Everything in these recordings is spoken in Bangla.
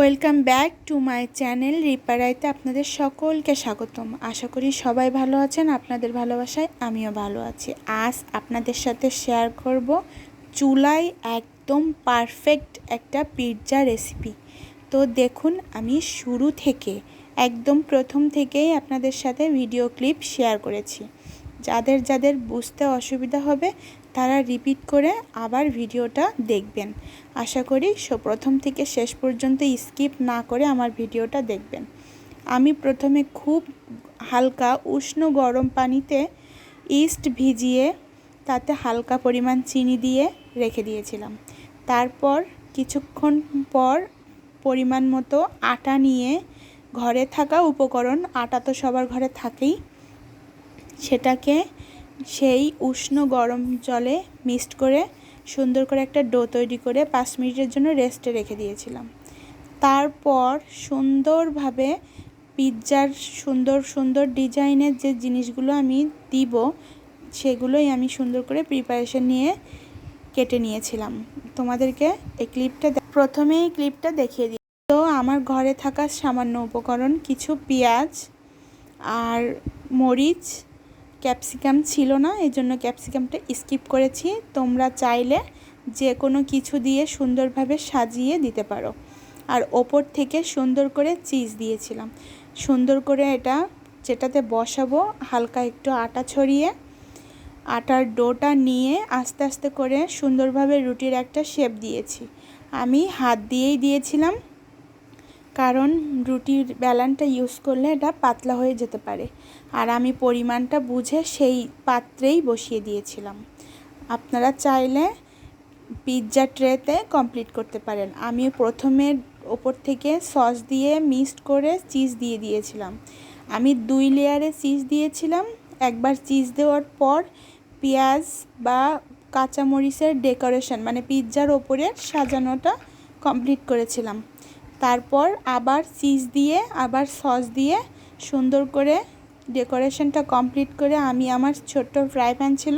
Welcome back to my channel রিপারাইতে আপনাদের সকলকে স্বাগতম। আশা করি সবাই ভালো আছেন, আপনাদের ভালোবাসায় আমিও ভালো আছি। আজ আপনাদের সাথে শেয়ার করব চুলায় একদম পারফেক্ট একটা পিৎজা রেসিপি। তো দেখুন, আমি শুরু থেকে, একদম প্রথম থেকেই আপনাদের সাথে ভিডিও ক্লিপ শেয়ার করেছি। যাদের যাদের বুঝতে অসুবিধা হবে তারা রিপিট করে আবার ভিডিওটা দেখবেন। আশা করি প্রথম থেকে শেষ পর্যন্ত স্কিপ না করে আমার ভিডিওটা দেখবেন। আমি প্রথমে খুব হালকা উষ্ণ গরম পানিতে ইস্ট ভিজিয়ে তাতে হালকা পরিমাণ চিনি দিয়ে রেখে দিয়েছিলাম। তারপর কিছুক্ষণ পর পরিমাণ মতো আটা নিয়ে ঘরে থাকা উপকরণ, আটা তো সবার ঘরে থাকেই, সেটাকে সেই উষ্ণ গরম জলে মিক্সড করে সুন্দর করে একটা ডো তৈরি করে পাঁচ মিনিটের জন্য রেস্টে রেখে দিয়েছিলাম। তারপর সুন্দরভাবে পিৎজার সুন্দর সুন্দর ডিজাইনের যে জিনিসগুলো আমি দিব, সেগুলোই আমি সুন্দর করে প্রিপারেশন নিয়ে কেটে নিয়েছিলাম। তোমাদেরকে এই ক্লিপটা প্রথমেই ক্লিপটা দেখিয়ে দিই। তো আমার ঘরে থাকা সামান্য উপকরণ কিছু পেঁয়াজ আর মরিচ ক্যাপসিকাম ছিল না, এই জন্য ক্যাপসিকামটা স্কিপ করেছি। তোমরা চাইলে যে কোনো কিছু দিয়ে সুন্দরভাবে সাজিয়ে দিতে পারো। আর ওপর থেকে সুন্দর করে চিজ দিয়েছিলাম। সুন্দর করে এটা যেটাতে বসাবো, হালকা একটু আটা ছড়িয়ে, আটার ডোটা নিয়ে আস্তে আস্তে করে সুন্দরভাবে রুটির একটা শেপ দিয়েছি। আমি হাত দিয়েই দিয়েছিলাম। কারণ রুটির বেলানটা ইউজ করলে এটা পাতলা হয়ে যেতে পারে। আর আমি পরিমাণটা বুঝে সেই পাত্রেই বসিয়ে দিয়েছিলাম। আপনারা চাইলে পিৎজা ট্রেতে কমপ্লিট করতে পারেন। আমি প্রথমে ওপর থেকে সস দিয়ে মিক্সড করে চিজ দিয়ে দিয়েছিলাম। আমি দুই লেয়ারে চিজ দিয়েছিলাম। একবার চিজ দেওয়ার পর পেঁয়াজ বা কাঁচামরিচের ডেকোরেশন মানে পিৎজার ওপরে সাজানোটা কমপ্লিট করেছিলাম। তারপর আবার চিজ দিয়ে, আবার সস দিয়ে সুন্দর করে ডেকোরেশনটা কমপ্লিট করে আমি আমার ছোট্ট ফ্রাই প্যান ছিল,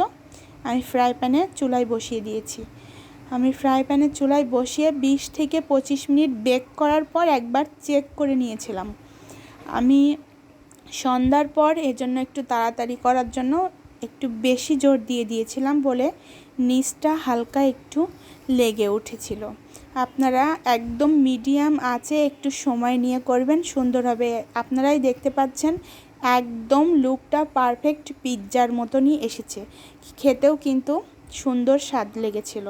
আমি ফ্রাই প্যানে চুলায় বসিয়ে দিয়েছি। আমি ফ্রাই প্যানে চুলায় বসিয়ে বিশ থেকে পঁচিশ মিনিট বেক করার পর একবার চেক করে নিয়েছিলাম। আমি সন্ধ্যার পর এজন্য একটু তাড়াতাড়ি করার জন্য একটু বেশি জোর দিয়ে দিয়েছিলাম বলে নিচটা হালকা একটু লেগে উঠেছিল। আপনারা একদম মিডিয়াম আছে, একটু সময় নিয়ে করবেন, সুন্দর হবে। আপনারাই দেখতে পাচ্ছেন, একদম লুকটা পারফেক্ট পিৎজার মতনই এসেছে। খেতেও কিন্তু সুন্দর স্বাদ লেগেছিল।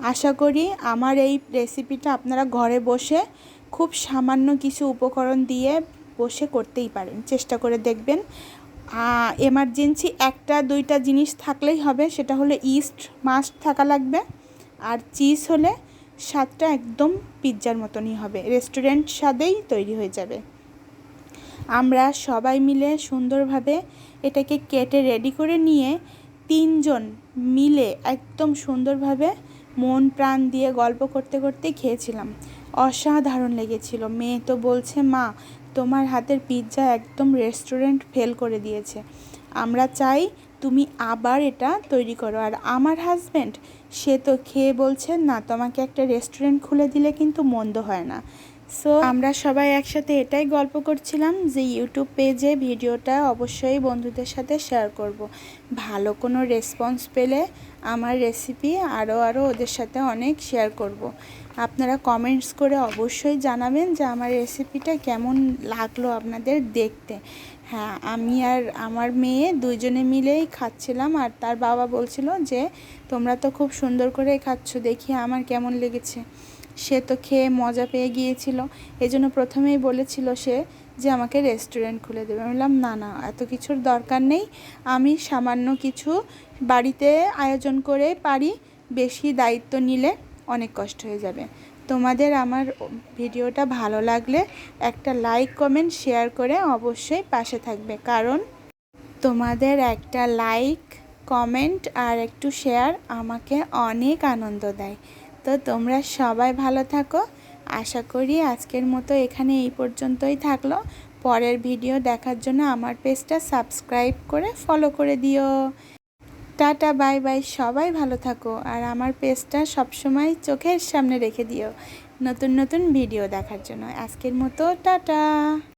আশা করি আমার এই রেসিপিটা আপনারা ঘরে বসে খুব সামান্য কিছু উপকরণ দিয়ে বসে করতেই পারেন। চেষ্টা করে দেখবেন। এমার্জেন্সি একটা, দুইটা জিনিস থাকলেই হবে। সেটা হলো ইস্ট মাস্ট থাকা লাগবে। আর চিজ হলে স্বাদটা একদম পিৎজার মতনই হবে। রেস্টুরেন্ট স্বাদেই তৈরি হয়ে যাবে। আমরা সবাই মিলে সুন্দরভাবে এটাকে কেটে রেডি করে নিয়ে তিনজন মিলে একদম সুন্দরভাবে মন প্রাণ দিয়ে গল্প করতে করতে খেয়েছিলাম। অসাধারণ লেগেছিল। মেয়ে তো বলছে, মা তোমার হাতের পিৎজা একদম রেস্টুরেন্ট ফেল করে দিয়েছে। আমরা চাই তুমি আবার এটা তৈরি করো। আর আমার হাজব্যান্ড সে তো খেয়ে বলছেন, না, তোমাকে একটা রেস্টুরেন্ট খুলে দিলে কিন্তু মন্দ হয় না। সো আমরা সবাই একসাথে এটাই গল্প করছিলাম যে ইউটিউব পেজে ভিডিওটা অবশ্যই বন্ধুদের সাথে শেয়ার করব। ভালো কোনো রেসপন্স পেলে আমার রেসিপি আরও আরও ওদের সাথে অনেক শেয়ার করব। আপনারা কমেন্টস করে অবশ্যই জানাবেন যে আমার রেসিপিটা কেমন লাগল আপনাদের দেখতে হ্যাঁ আমি আর আমার মেয়ে দুইজনে মিলেই খাচ্ছিলাম আর তার বাবা বলছিল যে, তোমরা তো খুব সুন্দর করে খাচ্ছ, দেখি আমার কেমন লেগেছে সে তো খেয়ে মজা পেয়ে গিয়েছিল। এই জন্য প্রথমেই বলেছিল সে যে, আমাকে রেস্টুরেন্ট খুলে দেবে। আমি বললাম, না না, এত কিছুর দরকার নেই। আমি সামান্য কিছু বাড়িতে আয়োজন করে পারি, বেশি দায়িত্ব নিলে অনেক কষ্ট হয়ে যাবে। তোমাদের আমার ভিডিওটা ভালো লাগলে একটা লাইক কমেন্ট শেয়ার করে অবশ্যই পাশে থাকবে। কারণ তোমাদের একটা লাইক কমেন্ট আর একটু শেয়ার আমাকে অনেক আনন্দ দেয়। তো তোমরা সবাই ভালো থাকো। আশা করি আজকের মতো এখানে এই পর্যন্তই থাকল। পরের ভিডিও দেখার জন্য আমার পেজটা সাবস্ক্রাইব করে ফলো করে দিও। টাটা, বাই বাই, সবাই ভালো থাকো আর আমার পেজটা সবসময় চোখের সামনে রেখে দিও। নতুন নতুন ভিডিও দেখার জন্য আজকের মতো টাটা।